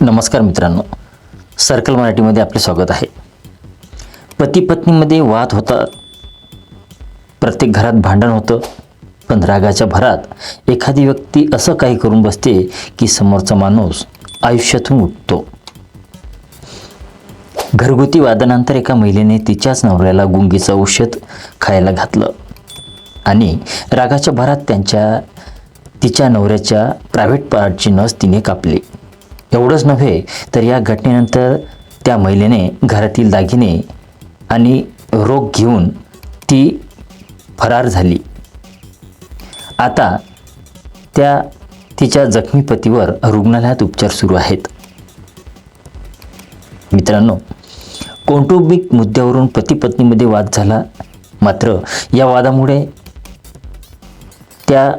नमस्कार मित्रांनो. सर्कल मराठीमध्ये आपले स्वागत आहे. पती पत्नीमध्ये वाद होता. प्रत्येक घरात भांडण होतं. पण रागाच्या भरात एखादी व्यक्ती असं काही करून बसते की समोरचा माणूस आयुष्यातून उठतो. घरगुती वादनांतर एका महिलेने तिच्याच नवऱ्याला गुंगीचं औषध खायला घातलं. आणि रागाच्या भरात त्यांच्या तिच्या नवऱ्याच्या प्रायव्हेट पार्टची नस तिने कापली. एवढंच नव्हे तर या घटनेनंतर त्या महिलेने घरातील दागिने आणि रोग घेऊन ती फरार झाली. आता त्या तिच्या जखमी पतीवर रुग्णालयात उपचार सुरू आहेत. मित्रांनो कौटुंबिक मुद्द्यावरून पती पत्नीमध्ये वाद झाला. मात्र या वादामुळे त्या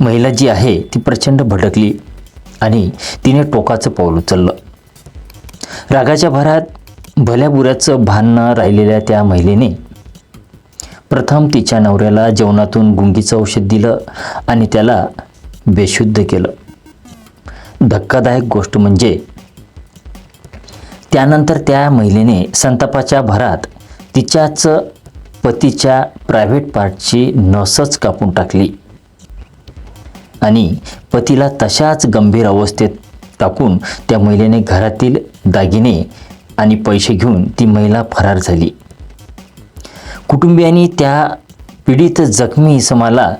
महिला जी आहे ती प्रचंड भडकली. आणि तिने टोकाचं पाऊल उचललं. रागाच्या भरात भल्या बुऱ्याचं भान न राहिलेल्या त्या महिलेने प्रथम तिच्या नवऱ्याला जेवणातून गुंगीचं औषध दिलं आणि त्याला बेशुद्ध केलं. धक्कादायक गोष्ट म्हणजे त्यानंतर त्या महिलेने संतापाच्या भरात तिच्याच पतीच्या प्रायव्हेट पार्टची नसच कापून टाकली. आणि पतीला तशाच गंभीर अवस्थेत टाकून त्या महिलेने घरातील दागिने आणि पैसे घेऊन ती महिला फरार झाली. कुटुंबियांनी त्या पीडित जखमी इसमाला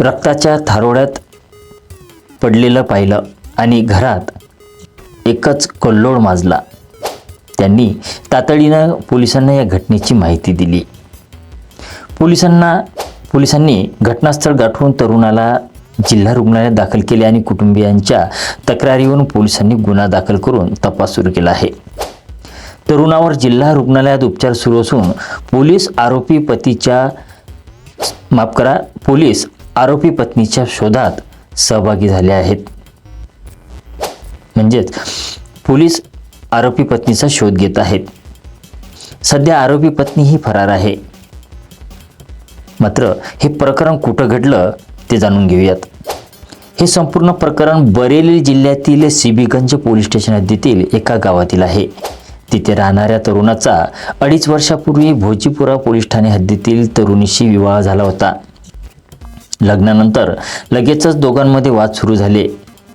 रक्ताच्या थारोड्यात पडलेलं पाहिलं आणि घरात एकच कल्लोळ माजला. त्यांनी तातडीनं पोलिसांना या घटनेची माहिती दिली. पोलिसांना पोलिसांनी घटनास्थळ गाठून तरुणाला जिल्हा रुग्णालयात दाखल केले आणि कुटुंबियांच्या तक्रारीवरून पोलिसांनी गुन्हा दाखल करून तपास सुरू केला आहे. तरुणावर जिल्हा रुग्णालयात उपचार सुरू असून पोलीस आरोपी पतीच्या माफ करा पोलीस आरोपी पत्नीच्या शोधात सहभागी झाले आहेत. म्हणजेच पोलीस आरोपी पत्नीचा शोध घेत आहेत. सध्या आरोपी पत्नी ही फरार आहे. मात्र हे प्रकरण कुठं घडलं ते जाणून घेऊयात. हे संपूर्ण प्रकरण बरेली जिल्ह्यातील सिबीगंज पोलीस स्टेशन हद्दीतील एका गावातील आहे. तिथे राहणाऱ्या तरुणाचा अडीच वर्षापूर्वी भोजीपुरा पोलीस ठाणे हद्दीतील तरुणीशी विवाह झाला होता. लग्नानंतर लगेचच दोघांमध्ये वाद सुरू झाले.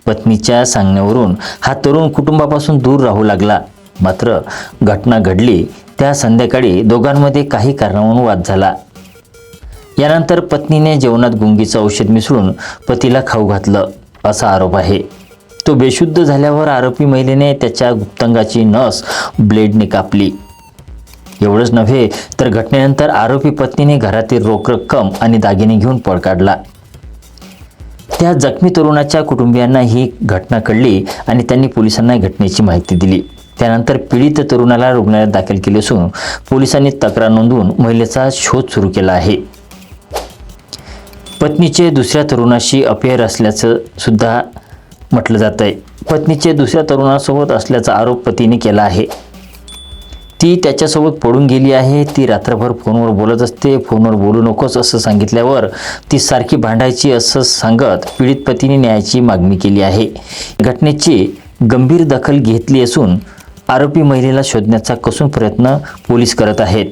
पत्नीच्या सांगण्यावरून हा तरुण कुटुंबापासून दूर राहू लागला. मात्र घटना घडली त्या संध्याकाळी दोघांमध्ये काही कारणावरून वाद झाला. यानंतर पत्नीने जेवणात गुंगीचं औषध मिसळून पतीला खाऊ घातलं असा आरोप आहे. तो बेशुद्ध झाल्यावर आरोपी महिलेने त्याच्या गुप्तांगाची नस ब्लेडने कापली. एवढंच नव्हे तर घटनेनंतर आरोपी पत्नीने घरातील रोख रक्कम आणि दागिने घेऊन पळ काढला. त्या जखमी तरुणाच्या कुटुंबियांना ही घटना कळली आणि त्यांनी पोलिसांना घटनेची माहिती दिली. त्यानंतर पीडित तरुणाला रुग्णालयात दाखल केले असून पोलिसांनी तक्रार नोंदवून महिलेचा शोध सुरू केला आहे. पत्नीचे दुसऱ्या तरुणाशी अफेअर असल्याचं सुद्धा म्हटलं जात आहे पत्नीचे दुसऱ्या तरुणासोबत असल्याचा आरोप पतीने केला आहे. ती त्याच्यासोबत पडून गेली आहे. ती रात्रभर फोनवर बोलत असते. फोनवर बोलू नकोस असं सांगितल्यावर ती सारखी भांडायची असं सांगत पीडित पतीने न्यायाची मागणी केली आहे. घटनेची गंभीर दखल घेतली असून आरोपी महिलेला शोधण्याचा कसून प्रयत्न पोलीस करत आहेत.